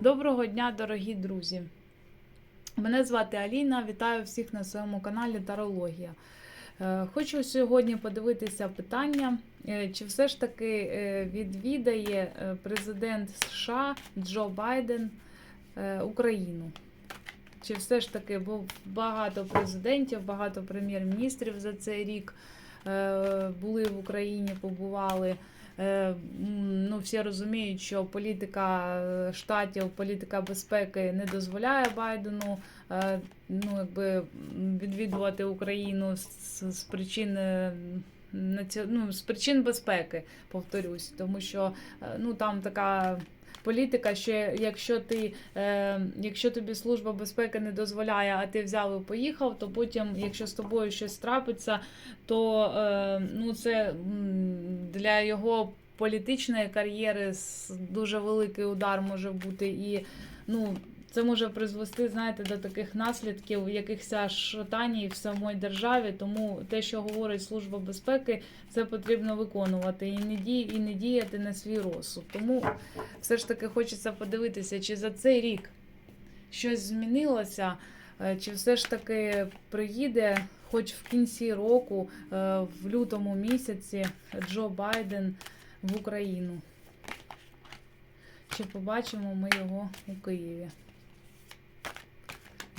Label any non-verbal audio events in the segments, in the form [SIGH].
Доброго дня, дорогі друзі! Мене звати Аліна. Вітаю всіх на своєму каналі Тарологія. Е, Хочу сьогодні подивитися питання, е, чи все ж таки е, відвідає президент США Джо Байден Україну. Чи все ж таки був багато президентів, багато прем'єр-міністрів за цей рік були в Україні, побували. Е, Ну, всі розуміють, що політика е, штатів, політика безпеки не дозволяє Байдену е, ну, якби, відвідувати Україну з, причин. Ну, з причин безпеки, повторюсь, тому що ну, там така політика, що якщо ти, е, якщо тобі служба безпеки не дозволяє, а ти взяв і поїхав, то потім, якщо з тобою щось трапиться, то е, ну, це для його політичної кар'єри дуже великий удар може бути. І ну, це може призвести, знаєте, до таких наслідків, якихось шатаній в самій державі. Тому те, що говорить Служба безпеки, це потрібно виконувати і не дій, і не діяти на свій розсуд. Тому все ж таки хочеться подивитися, чи за цей рік щось змінилося, е, чи все ж таки приїде, хоч в кінці року, е, в лютому місяці, Джо Байден в Україну. Чи побачимо ми його у Києві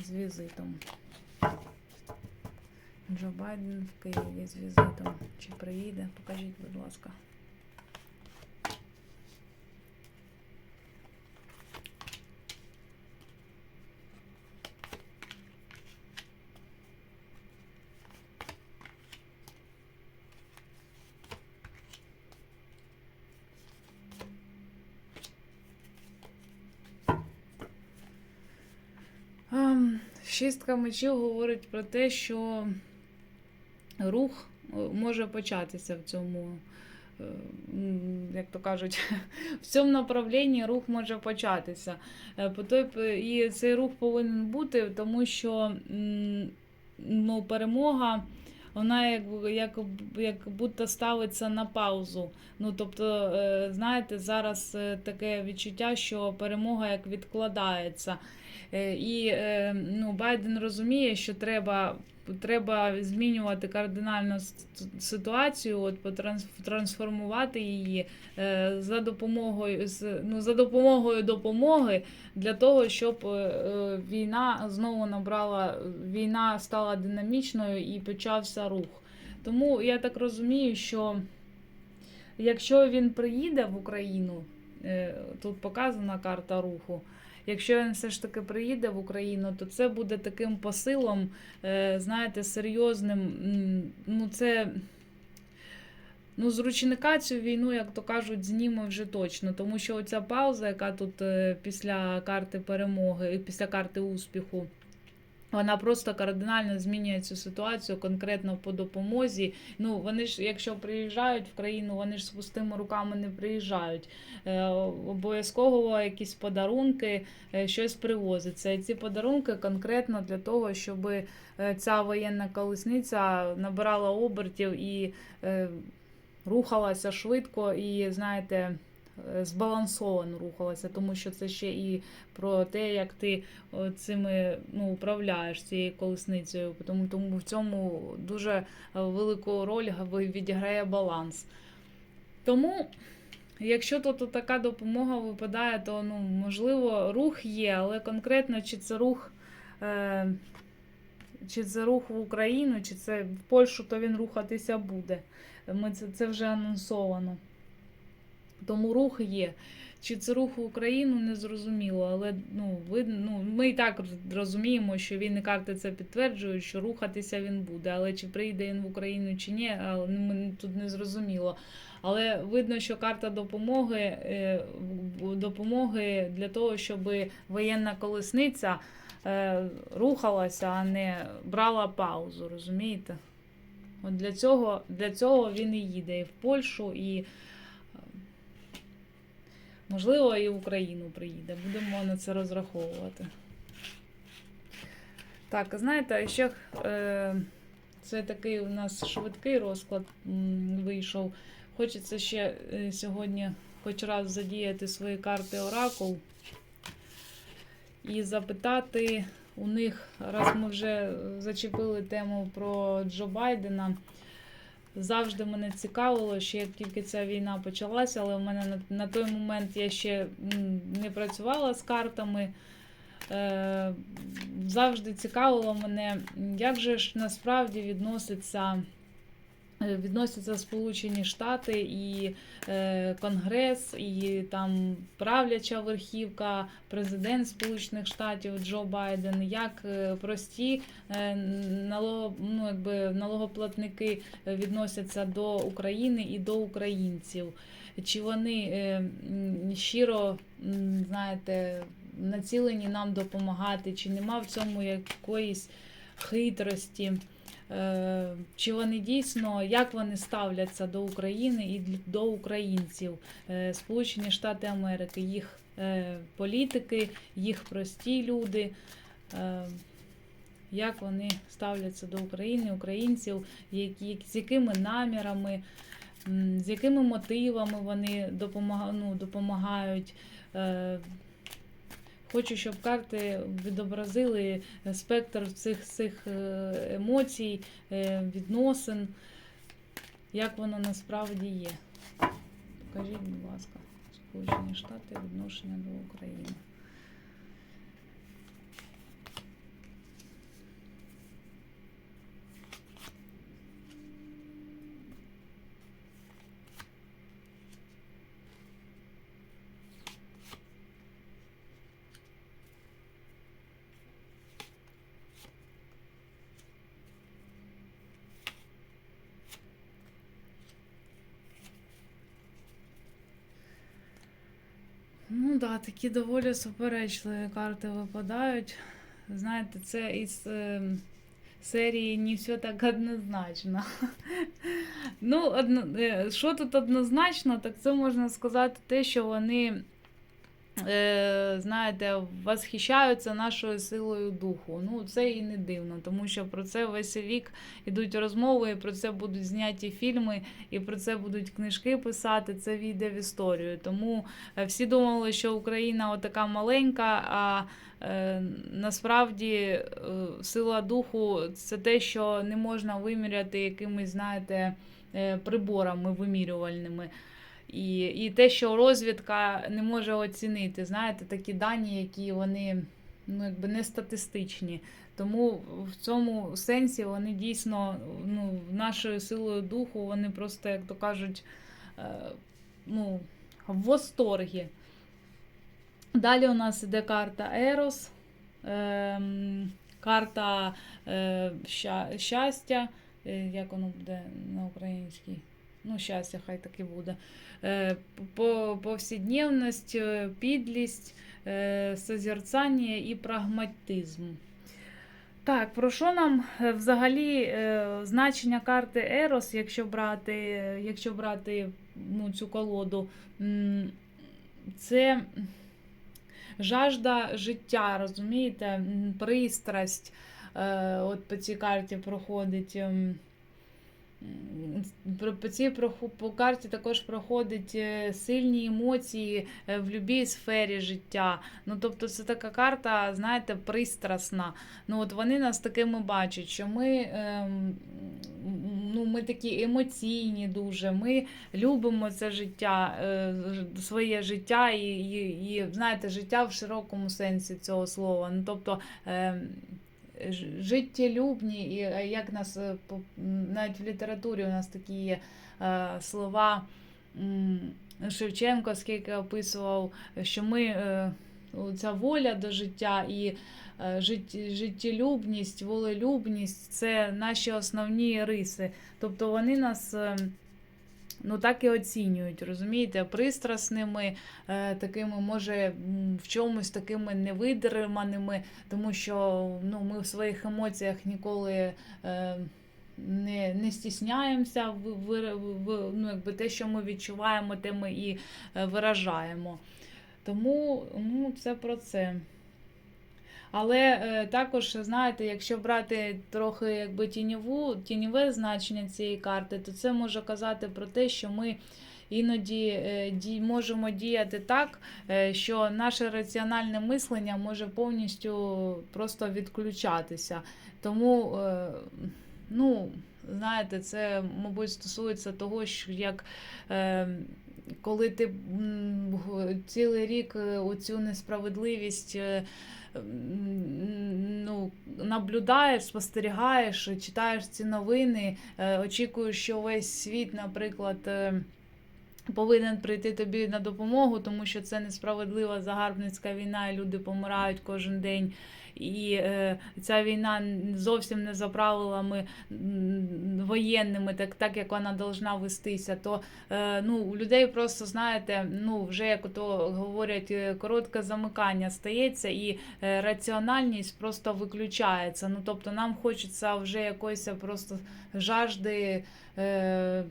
з візитом? Джо Байден в Києві з візитом. Чи приїде? Покажіть, будь ласка. Ем, Шістка мечів говорить про те, що рух е, може початися в цьому, е, як то кажуть, [LAUGHS] в цьому направлінні рух може початися. Е, І цей рух повинен бути, тому що ну, перемога. Вона як, як, як будто ставиться на паузу. Ну, тобто, е, знаєте, зараз е, таке відчуття, що перемога як відкладається. Е, І ну, Байден розуміє, що треба, треба змінювати кардинально ситуацію, от, трансформувати її е, за допомогою, ну, за допомогою допомоги для того, щоб е, е, війна знову набрала, війна стала динамічною і почався рух. Тому я так розумію, що якщо він приїде в Україну, тут показана карта руху. Якщо він все ж таки приїде в Україну, то це буде таким посилом, е, знаєте, серйозним. Ну, це ну, з ручника цю війну, як то кажуть, зніме вже точно. Тому що оця пауза, яка тут е, після карти перемоги, після карти успіху. Вона просто кардинально змінює цю ситуацію конкретно по допомозі. Ну вони ж, якщо приїжджають в країну, вони ж з пустими руками не приїжджають. Е, обов'язково якісь подарунки, е, щось привозиться. І ці подарунки конкретно для того, щоб е, ця воєнна колесниця набирала обертів і е, рухалася швидко, і знаєте. Е, Збалансовано рухалася, тому що це ще і про те, як ти цими ну, управляєш цією колесницею. Тому, тому в цьому дуже е, велику роль відіграє баланс. Тому, якщо тут така допомога випадає, то ну, можливо рух є, але конкретно чи це рух. Е, чи це рух в Україну, чи це в Польщу, то він рухатися буде. Ми це, це вже анонсовано. Тому рух є. Чи це рух в Україну, не зрозуміло. Але ну, ви, ну, ми і так розуміємо, що він і карти це підтверджують, що рухатися він буде. Але чи прийде він в Україну чи ні, тут не зрозуміло. Але видно, що карта допомоги, е, допомоги для того, щоб воєнна колесниця е, рухалася, а не брала паузу, розумієте? От для цього, для цього він і їде і в Польщу, і можливо і в Україну приїде. Будемо на це розраховувати. Так, знаєте, ще е, це такий у нас швидкий розклад вийшов. Хочеться ще е, сьогодні хоч раз задіяти свої карти Оракул. і запитати у них, раз ми вже зачепили тему про Джо Байдена. Завжди мене цікавило, ще як тільки ця війна почалася, але в мене на, на той момент я ще не працювала з картами. Е, завжди цікавило мене, як же ж насправді відноситься, відносяться Сполучені Штати і е, Конгрес, і там правляча верхівка, президент Сполучених Штатів Джо Байден, як е, прості е, налог, ну, якби, налогоплатники відносяться до України і до українців. Чи вони е, щиро, знаєте, націлені нам допомагати, чи нема в цьому якоїсь хитрості, е, чи вони дійсно, як вони ставляться до України і до українців, Е, Сполучені Штати Америки, їх е, політики, їх прості люди. е, Як вони ставляться до України, українців, які, з якими намірами, з якими мотивами вони допомага, ну, допомагають. Хочу, щоб карти відобразили спектр цих, цих е, емоцій, е, відносин, як воно насправді є. Покажіть, будь ласка, Сполучені Штати відношення до України. Так, да, такі доволі суперечливі карти випадають. Знаєте, це із е, серії не все так однозначно. [LAUGHS] Ну, одно, е, що тут однозначно, так це можна сказати те, що вони, знаєте, восхищаються нашою силою духу. Ну, це і не дивно, тому що про це весь рік ідуть розмови, і про це будуть зняті фільми, і про це будуть книжки писати. Це війде в історію. Тому е, всі думали, що Україна отака маленька, а е, насправді е, сила духу це те, що не можна виміряти якимись, знаєте, е, приборами вимірювальними. І, і те, що розвідка не може оцінити, знаєте, такі дані, які вони ну, якби не статистичні. Тому в цьому сенсі вони дійсно ну, нашою силою духу, вони просто, як то кажуть, е, ну, в восторгі. Далі у нас іде карта Ерос, ем, карта е, щастя. Е, Як воно буде на українській? Ну, щастя, хай так і буде. Е, по- повсякденність, е, підлість, е, созерцання і прагматизм. Так, про що нам взагалі значення карти Ерос, якщо брати, якщо брати ну, цю колоду? Це жажда життя, розумієте? Пристрасть. От по цій карті проходить. По цій по карті також проходять е, сильні емоції е, в будь-якій сфері життя. Ну, тобто, це така карта, знаєте, пристрасна. Ну, от вони нас такими бачать, що ми, ем, ну, ми такі емоційні дуже, ми любимо це життя, е, своє життя і, і, і, знаєте, життя в широкому сенсі цього слова. Ну, тобто, ж- життєлюбні, і е, як нас е, навіть в літературі у нас такі є е, слова. Шевченко скільки описував, що ми ця воля до життя і життєлюбність, волелюбність це наші основні риси. Тобто вони нас е, ну, так і оцінюють, розумієте, пристрасними, е, такими, може, в чомусь такими невидриманими, тому що ну, ми в своїх емоціях ніколи. Е, не, не стісняємося в, в, в, ну, якби те, що ми відчуваємо, те ми і е, виражаємо. Тому ну, це про це. Але е, також, знаєте, якщо брати трохи якби тіньову, тіньове значення цієї карти, то це може казати про те, що ми іноді е, можемо діяти так, е, що наше раціональне мислення може повністю просто відключатися. Тому, ну, знаєте, це, мабуть, стосується того, що як. Коли ти цілий рік е, оцю несправедливість ну, наблюдаєш, спостерігаєш, читаєш ці новини, е, очікуєш, що весь світ, наприклад, е, повинен прийти тобі на допомогу, тому що це несправедлива загарбницька війна, і люди помирають кожен день. І е, ця війна зовсім не за правилами воєнними, так, так як вона должна вестися, то е, ну, у людей просто, знаєте, ну, вже як ото говорять, е, коротке замикання стається, і е, раціональність просто виключається. Ну, тобто нам хочеться вже якоїсь просто жажди. Е,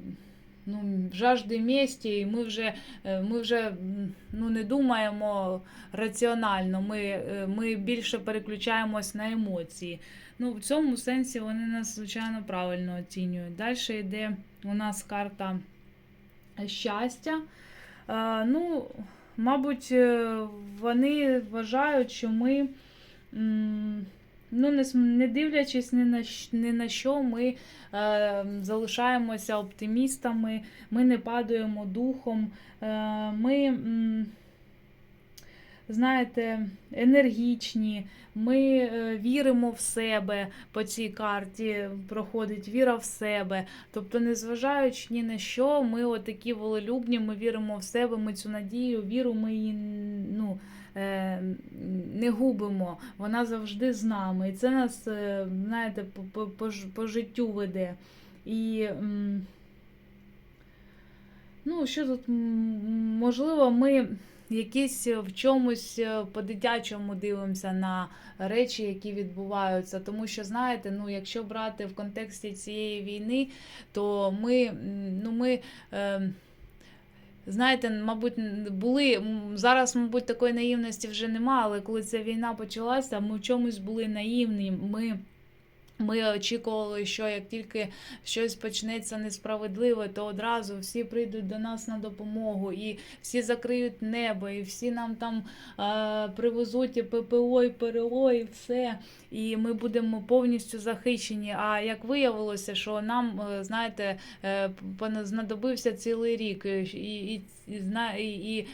Ну, жажди місті, і ми вже, е, ми вже ну, не думаємо раціонально, ми, е, ми більше переключаємось на емоції. Ну, в цьому сенсі вони нас, звичайно, правильно оцінюють. Далі йде у нас карта щастя. Е, Ну, мабуть, вони вважають, що ми, ну, не, не дивлячись ні на, ні на що, ми е, залишаємося оптимістами, ми не падаємо духом, е, ми. м, Знаєте, енергічні, ми е, віримо в себе по цій карті, проходить віра в себе. Тобто, незважаючи ні на що, ми отакі волелюбні, ми віримо в себе, ми цю надію, віру, ми її ну, не губимо. Вона завжди з нами. І це нас, е, знаєте, по, по, по, життю веде. І ну, що тут, можливо, ми якісь в чомусь е, по-дитячому дивимося на речі, які відбуваються. Тому що, знаєте, ну, якщо брати в контексті цієї війни, то ми, ну, ми. Е, Знаєте, мабуть, були зараз, мабуть, такої наївності вже нема, але коли ця війна почалася, ми в чомусь були наївні. Ми, ми очікували, що як тільки щось почнеться несправедливе, то одразу всі прийдуть до нас на допомогу, і всі закриють небо, і всі нам там е, привезуть і ППО, і ПРО, і все. І ми будемо повністю захищені. А як виявилося, що нам, е, знаєте, е, знадобився цілий рік, і, і, і,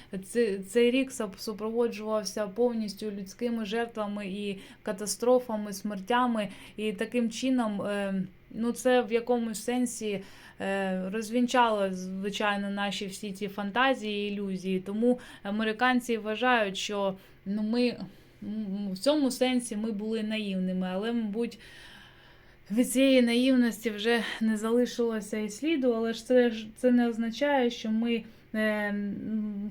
цей, рік суп- супроводжувався повністю людськими жертвами і катастрофами, смертями. І таким чином, е, ну це в якомусь сенсі е, розвінчало, звичайно, наші всі ці фантазії і ілюзії. Тому американці вважають, що ну, ми в цьому сенсі ми були наївними, але, мабуть. Від цієї наївності вже не залишилося і сліду, але ж це це не означає, що ми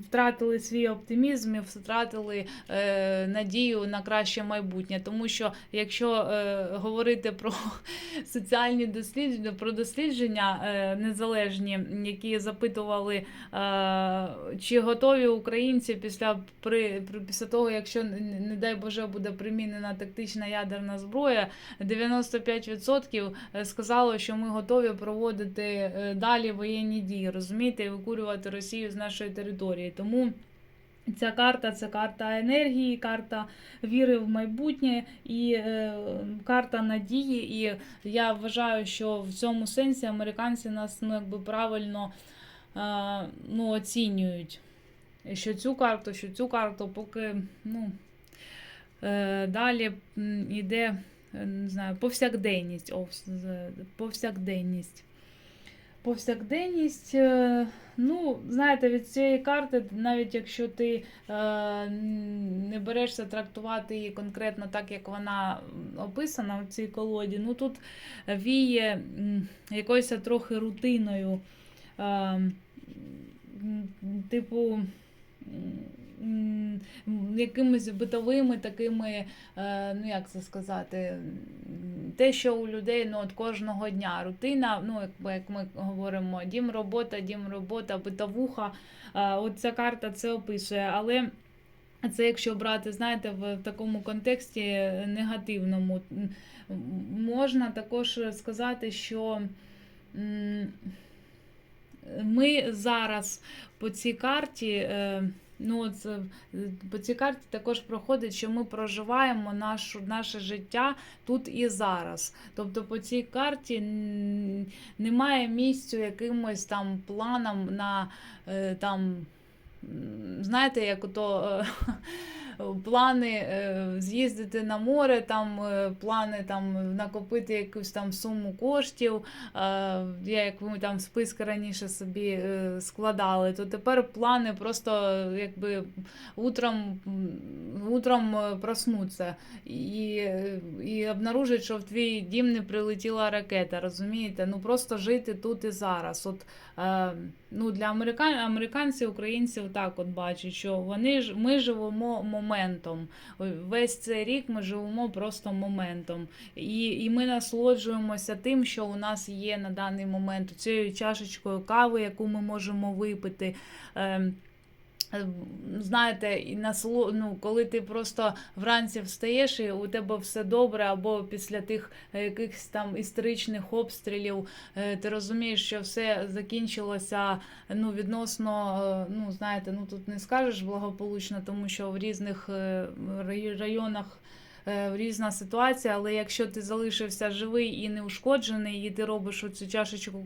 втратили свій оптимізм і втратили е, надію на краще майбутнє. Тому що якщо е, говорити про [LAUGHS] соціальні дослідження, про дослідження е, незалежні, які запитували, е, чи готові українці після при, після того, якщо не дай Боже буде примінена тактична ядерна зброя, 95% сказало, що ми готові проводити е, далі воєнні дії, розумієте, і викурювати Росію з нашої території. Тому ця карта це карта енергії, карта віри в майбутнє і е, карта надії. І я вважаю, що в цьому сенсі американці нас ну, якби правильно е, ну, оцінюють. Що цю карту, що цю карту, поки ну, е, далі йде не знаю, повсякденність. Повсякденність. Повсякденність, е, ну, знаєте, від цієї карти, навіть якщо ти е, не берешся трактувати її конкретно так, як вона описана в цій колоді, ну тут віє якоюсь трохи рутиною. Е, типу, якимись битовими такими, е, ну як це сказати, те, що у людей ну, от кожного дня рутина, ну як, як ми говоримо, дім робота, дім робота, битовуха. Е, От ця карта це описує, але. Це якщо брати, знаєте, в такому контексті негативному, можна також сказати, що ми зараз по цій карті. Е, Ну, от, е, по цій карті також проходить, що ми проживаємо нашу, наше життя тут і зараз. Тобто по цій карті немає місцю якимось там планам на е, там, знаєте, як ото. Плани е, з'їздити на море, там е, плани там накопити якусь там суму коштів. Е, Я як ми там списки раніше собі складали, то тепер плани просто якби утром, утром проснуться і, і обнаружить, що в твій дім не прилетіла ракета. Розумієте? Ну просто жити тут і зараз. От ну для американ... американців, українців так от бачать, що вони ж ми живемо моментом. Весь цей рік ми живемо просто моментом. І, і ми насолоджуємося тим, що у нас є на даний момент цією чашечкою кави, яку ми можемо випити. Е, Знаєте, і насло... ну, коли ти просто вранці встаєш і у тебе все добре, або після тих е, якихось там історичних обстрілів, е, ти розумієш, що все закінчилося ну, відносно, е, ну, знаєте, ну тут не скажеш благополучно, тому що в різних районах різна ситуація, але якщо ти залишився живий і неушкоджений, і ти робиш оцю чашечку,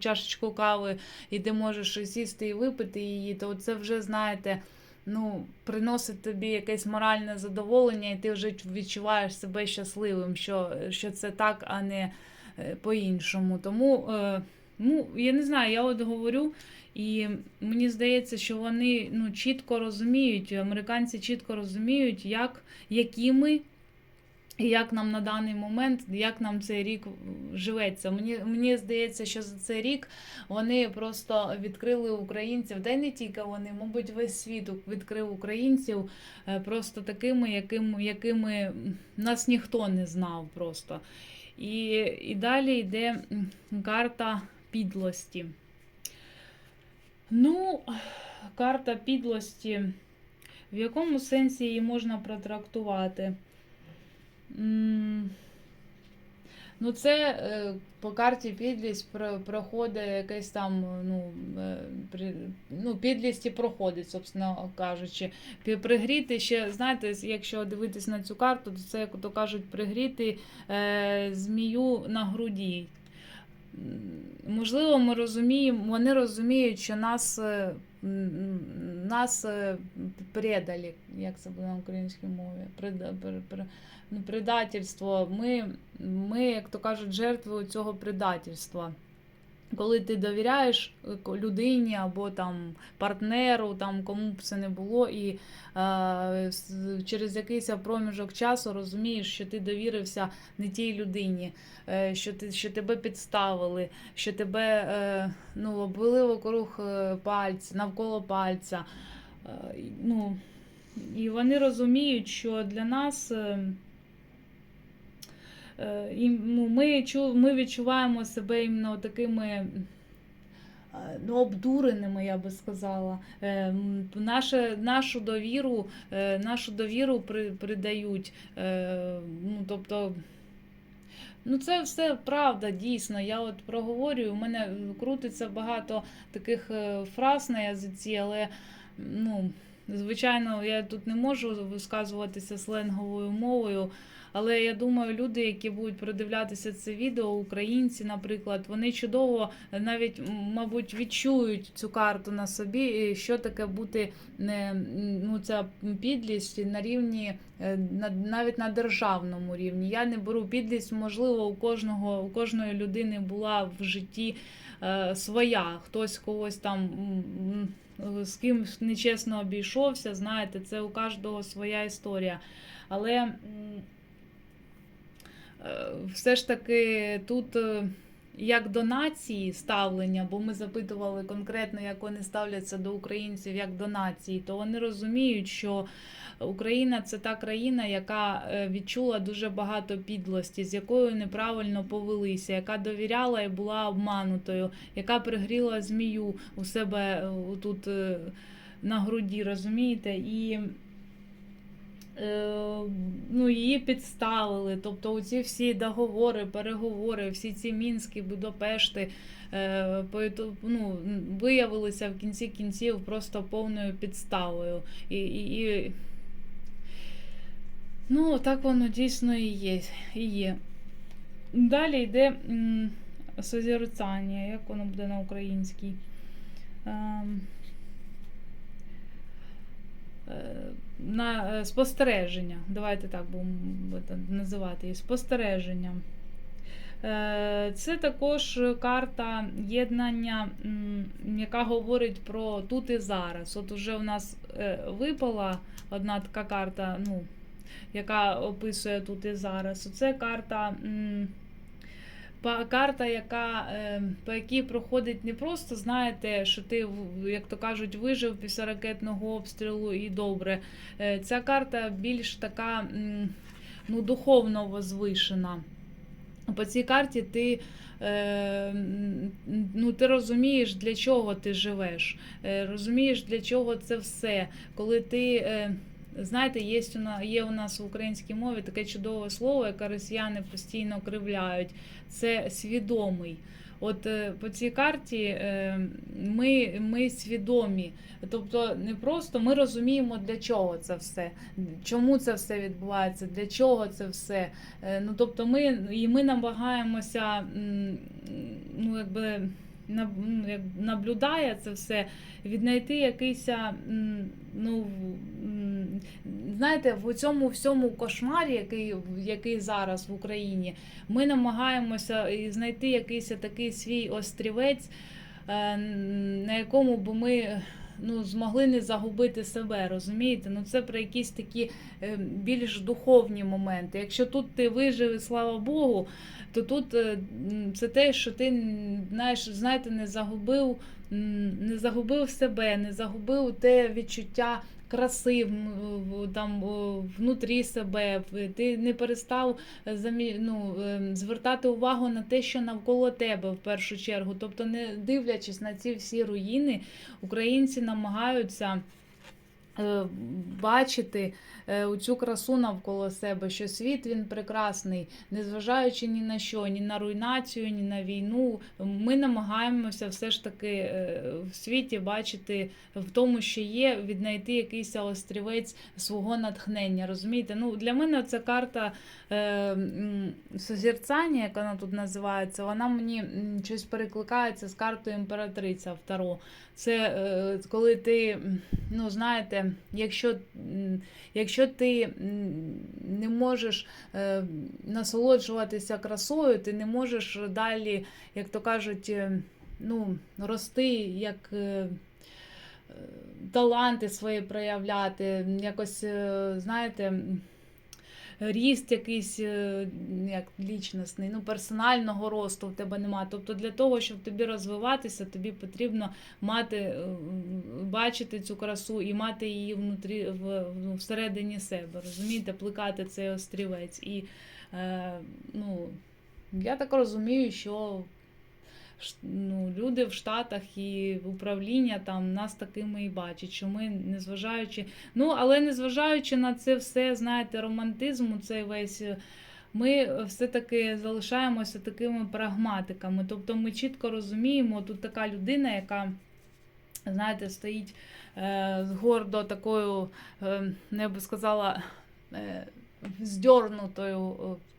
чашечку кави, і ти можеш сісти і випити її, то це вже, знаєте, ну, приносить тобі якесь моральне задоволення, і ти вже відчуваєш себе щасливим, що, що це так, а не е, по-іншому. Тому, е, ну, я не знаю, я от говорю. І мені здається, що вони ну, чітко розуміють, американці чітко розуміють, як, які ми, і як нам на даний момент, як нам цей рік живеться. Мені, мені здається, що за цей рік вони просто відкрили українців, де не тільки вони, мабуть, весь світ відкрив українців е, просто такими, яким, якими нас ніхто не знав просто. І, і далі йде карта підлості. Ну, карта підлості. В якому сенсі її можна протрактувати? Ну, це е, по карті підлість про- проходить якесь там, ну, е, ну, підлість і проходить, собственно кажучи. Пригріти ще, знаєте, якщо дивитись на цю карту, то це, як то кажуть, пригріти е, змію на груді. Можливо, ми розуміємо, вони розуміють, що нас, е, нас е, предали, як це буде на українській мові, пер- ну, предательство. Ми, ми, як то кажуть, жертви цього предательства. Коли ти довіряєш е, людині або там партнеру, там кому б це не було, і е, через якийсь проміжок часу розумієш, що ти довірився не тій людині, е, що ти що тебе підставили, що тебе е, ну, обвели вокруг е, пальця, навколо пальця. Е, ну, і вони розуміють, що для нас. Е, І, ну, ми, чу, ми відчуваємо себе іменно такими е, ну, обдуреними, я би сказала. Е, Наше, нашу довіру, нашу довіру при, придають. Ну, тобто, ну, це все правда, дійсно. Я от проговорюю, у мене крутиться багато таких фраз на язиці, але ну, звичайно, я тут не можу висказуватися сленговою мовою. Але я думаю, люди, які будуть продивлятися це відео, українці, наприклад, вони чудово е, навіть, мабуть, відчують цю карту на собі, що таке бути не ну, ця підлість на рівні, е, на, навіть на державному рівні. Я не беру підлість, можливо, у кожного, у кожної людини була в житті е, своя, хтось когось там. З ким нечесно обійшовся, знаєте, це у кожного своя історія. Але Е, все ж таки тут е, як до нації ставлення, бо ми запитували конкретно, як вони ставляться до українців як до нації, то вони розуміють, що Україна це та країна, яка е, відчула дуже багато підлості, з якою неправильно повелися, яка довіряла і була обманутою, яка пригріла змію у себе е, тут на груді, розумієте? І е, ну, її підставили. Тобто оці всі договори, переговори, всі ці Мінські, Будапешти е, ну, виявилися в кінці кінців просто повною підставою. І, і, і, ну, так воно дійсно і є. І є. Далі йде созерцання, як воно буде на українській. Е, на е, спостереження. Давайте так будемо називати її. Спостереження. Е, Це також карта єднання, яка говорить про тут і зараз. От уже у нас випала одна така карта, ну, яка описує тут і зараз. Оце карта. Карта, яка, е, по якій проходить не просто, знаєте, що ти, як то кажуть, вижив після ракетного обстрілу і добре. Е, Ця карта більш така ну, духовно возвишена. По цій карті ти, е, ну, ти розумієш, для чого ти живеш, е, розумієш, для чого це все. Коли ти. Знаєте, є у нас, є у нас в українській мові таке чудове слово, яке росіяни постійно кривляють. Це свідомий. От е, по цій карті е, ми, ми свідомі. Тобто не просто ми розуміємо, для чого це все, чому це все відбувається, для чого це все. Е, Ну, тобто ми, і ми намагаємося ну, якби, наблюдає це все, віднайти якийсь, ну, знаєте, в цьому всьому кошмарі, який, який зараз в Україні, ми намагаємося знайти якийсь такий свій острівець, е, на якому би ми ну, змогли не загубити себе, розумієте? Ну це про якісь такі е, більш духовні моменти. Якщо тут ти вижив, і слава Богу, то тут е, це те, що ти знаєш, знаєте, не загубив, не загубив себе, не загубив те відчуття. Краси м, там внутрі себе, ти не перестав е, ну, ем, звертати увагу на те, що навколо тебе в першу чергу. Тобто, не дивлячись на ці всі руїни, українці намагаються бачити е, цю красу навколо себе, що світ він прекрасний, незважаючи ні на що, ні на руйнацію, ні на війну. Ми намагаємося все ж таки е, в світі бачити в тому, що є, віднайти якийсь острівець свого натхнення. Розумієте? Ну, для мене ця карта е, м, созерцання, як вона тут називається, вона мені щось перекликається з картою імператриця в Таро. Це е, коли ти, ну знаєте, якщо, якщо ти не можеш е, насолоджуватися красою, ти не можеш далі, як то кажуть, е, ну, рости як. е, Таланти свої проявляти, якось, знаєте, ріст якийсь е, як лічностний, ну, персонального росту в тебе немає. Тобто для того, щоб тобі розвиватися, тобі потрібно мати, е, бачити цю красу і мати її внутрі, в- всередині себе, розумієте, плекати цей острівець. І е, ну, я так розумію, що ну, люди в Штатах і управління там нас такими і бачать, що ми, незважаючи, ну, але незважаючи на це все, знаєте, романтизму, цей весь. е, Ми все-таки залишаємося такими прагматиками. Тобто ми чітко розуміємо, тут така людина, яка, знаєте, стоїть е, гордо такою, е, ну, я би сказала, е, здьорнутою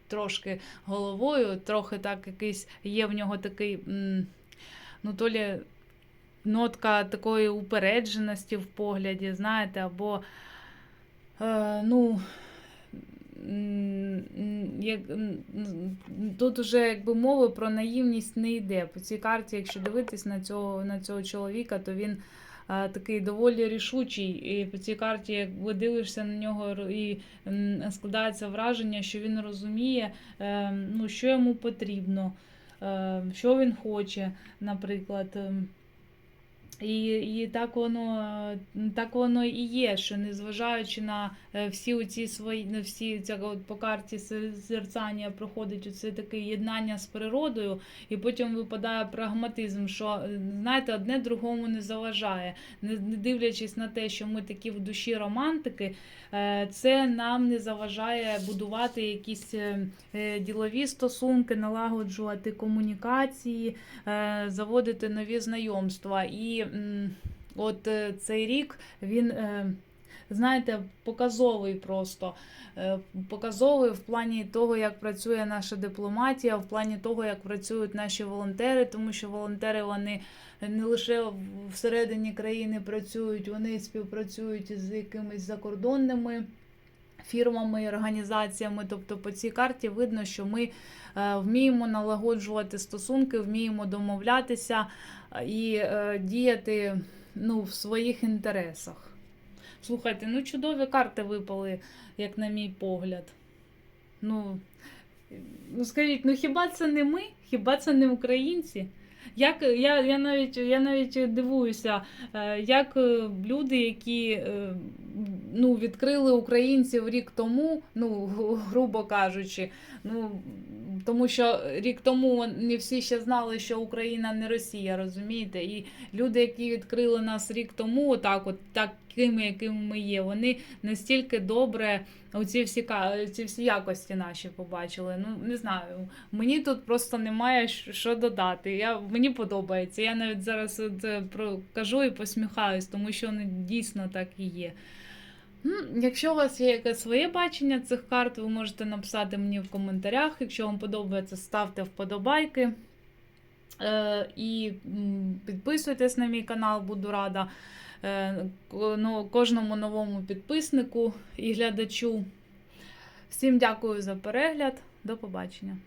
трошки головою, трохи так якийсь є в нього такий, ну, то лі нотка такої упередженості в погляді, знаєте, або е, ну. Як, тут уже якби мови про наївність не йде. По цій карті, якщо дивитись на цього, на цього чоловіка, то він такий доволі рішучий. І по цій карті, як ви дивишся на нього і складається враження, що він розуміє, е, ну, що йому потрібно, е, що він хоче, наприклад. Ем, І, і так воно так воно і є, що незважаючи на всі оці свої, не всі ця от по карті се- зерцання проходить оце таке єднання з природою, і потім випадає прагматизм, що е, знаєте, одне другому не заважає. Не, дивлячись на те, що ми такі в душі романтики, е, це нам не заважає будувати якісь е, е, ділові стосунки, налагоджувати комунікації, е, заводити нові знайомства. І от е, цей рік він. Знаєте, показовий просто. Е, Показовий в плані того, як працює наша дипломатія, в плані того, як працюють наші волонтери, тому що волонтери вони не лише всередині країни працюють, вони співпрацюють з якимись закордонними фірмами організаціями. Тобто по цій карті видно, що ми е, вміємо налагоджувати стосунки, вміємо домовлятися і е, діяти ну, в своїх інтересах. Слухайте, ну чудові карти випали, як на мій погляд. Ну, ну скажіть, ну хіба це не ми? Хіба це не українці? Як я, я навіть я навіть дивуюся, е, як е, люди, які е, ну, відкрили українців рік тому, ну грубо кажучи, ну тому що рік тому не всі ще знали, що Україна не Росія, розумієте? І люди, які відкрили нас рік тому, отак, от такими, якими ми є, вони настільки добре оці всі ці всі якості наші побачили. Ну не знаю. Мені тут просто немає що додати. Я мені подобається. Я навіть зараз от, е, кажу і посміхаюсь, тому що вони дійсно так і є. Якщо у вас є якесь своє бачення цих карт, ви можете написати мені в коментарях. Якщо вам подобається, ставте вподобайки. Е, і підписуйтесь на мій канал, буду рада кожному новому підписнику і глядачу. Всім дякую за перегляд. До побачення.